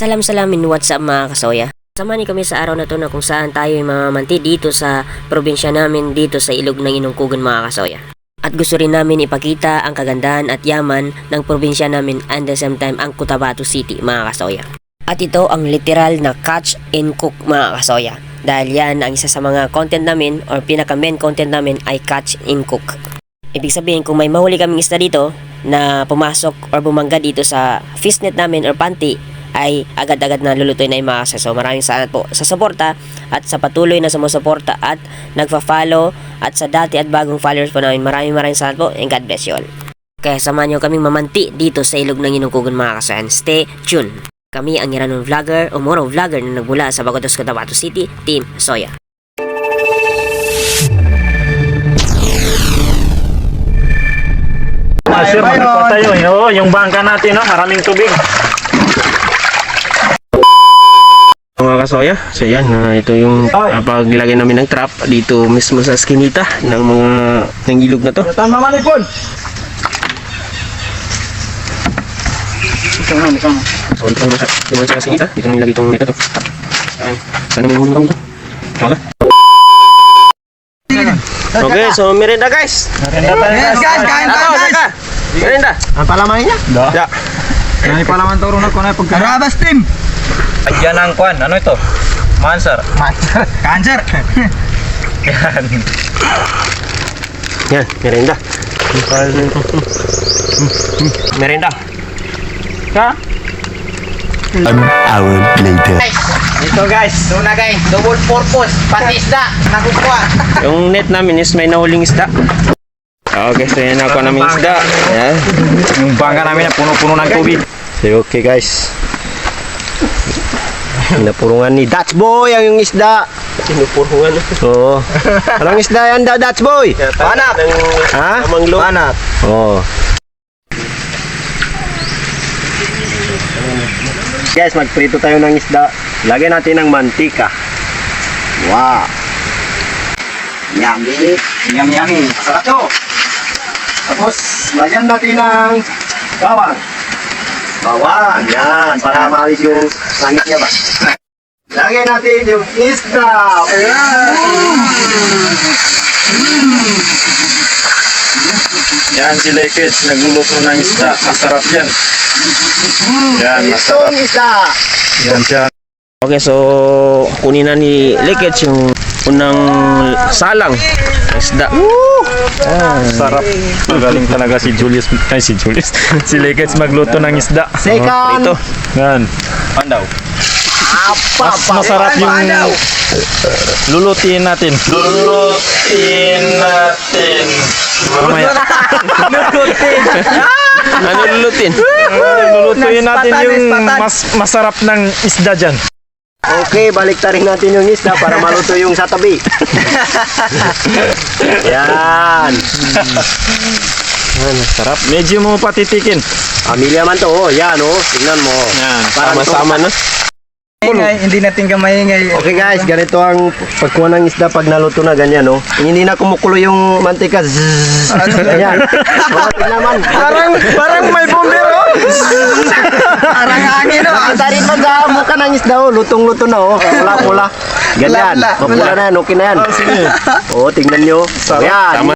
Salam salamin what's up mga kasoya. Samahan niyo kami sa araw na to na kung saan tayo ay mamamanti dito sa probinsya namin dito sa ilog ng Inungkugan mga kasoya. At gusto rin namin ipakita ang kagandahan at yaman ng probinsya namin and the same time ang Cotabato City mga kasoya. At ito ang literal na catch and cook mga kasoya. Dahil yan ang isa sa mga content namin or pinaka main content namin ay catch and cook. Ibig sabihin kung may mahuli kaming isda dito na pumasok or bumangga dito sa fishnet namin or panty ay agad-agad na lulutuin na yung mga kasay. So maraming salamat po sa suporta at sa patuloy na sumusuporta at nagfa-follow at sa dati at bagong followers po namin. Maraming maraming salamat po and God bless you all. Kaya samahan nyo kaming mamanti dito sa ilog ng Inukugan mga kasayan. Stay tuned! Kami ang Iranon Vlogger o Moro Vlogger na nagmula sa Bagotos, Cotabato City, Team Soya. Ah, sir, tayo. eh. Oo, yung bangka natin, no? maraming tubig. Mga kasoya, so yan, ah, ito yung uh, paglagay namin ng trap dito mismo sa skinita ng mga ng ilog na to. Tama manipon! Na, na. So, ito naman sa, ito naman sa skinita, dito nilagay itong nito to. Ayan, sana may nahulog to. Wala. Okay, so merenda guys. Tayo. Yes, guys, kain tayo, Ano, guys. Merenda. Ang palaman niya? Da. Ya. Nani pala man turo na ko na pagka. Karabas team. Ayan ang kwan. Ano ito? Mansar. Cancer. Yan. Yan, merenda. Merenda. Ito guys. Ito na guys. Double purpose. Pati isda. Nakukuha. Yung net namin is may nahuling isda. Okay, so yan ako namin isda. Yan. Yung bangka namin na puno-puno ng tubig. So, okay guys. Pinapurungan ni Dutch Boy ang yung isda. Pinupurungan? Oo. Anong isda yan da, Dutch Boy? Panap. Ha? Manglo. Panap. Oo. Guys, magprito tayo ng isda. Lagyan natin ng mantika. Wow. Yummy. Yummy, yummy. Masarap to. Tapos, lagyan natin ng bawang. Bawang, yan. Para maalis yung langit niya ba? Lagyan natin yung isda. Yan si Lekets. Nagluluto ng isda. Masarap yan. Yan, masarap. Itong isda. Yan siya. Okay, so kunin na ni Lekets yung unang salang isda. Sarap. Magaling talaga si Julius. Ay, si Julius. si Lekets magluto ng isda. Second. Ito. Yan. Pandaw. Mas masarap yung lulutin natin. Lulutin natin. Mamaya. Ano lulutin? Lulutuin natin yung mas masarap ng isda dyan. Okay, baliktarin natin yung isda para maluto yung sa tabi. Yan. Yan, sarap. Medyo mo patitikin. Pamilya man to, oh. Yan, oh. Tingnan mo. Yan. Sama-sama na. Ingay, hindi natin ka maingay. Okay guys, ganito ang pagkuha ng isda pag naluto na ganyan, no? Hindi na kumukulo yung mantika. Zzz. Ganyan. Oh. Parang, parang may bumbero. Parang hangin, no? Nakita rin pag sa mukha ng isda, oh. Lutong-luto na, oh. Pula-pula. Ganyan. Mapula na yan. Okay na yan. Oh, tingnan nyo. Yan.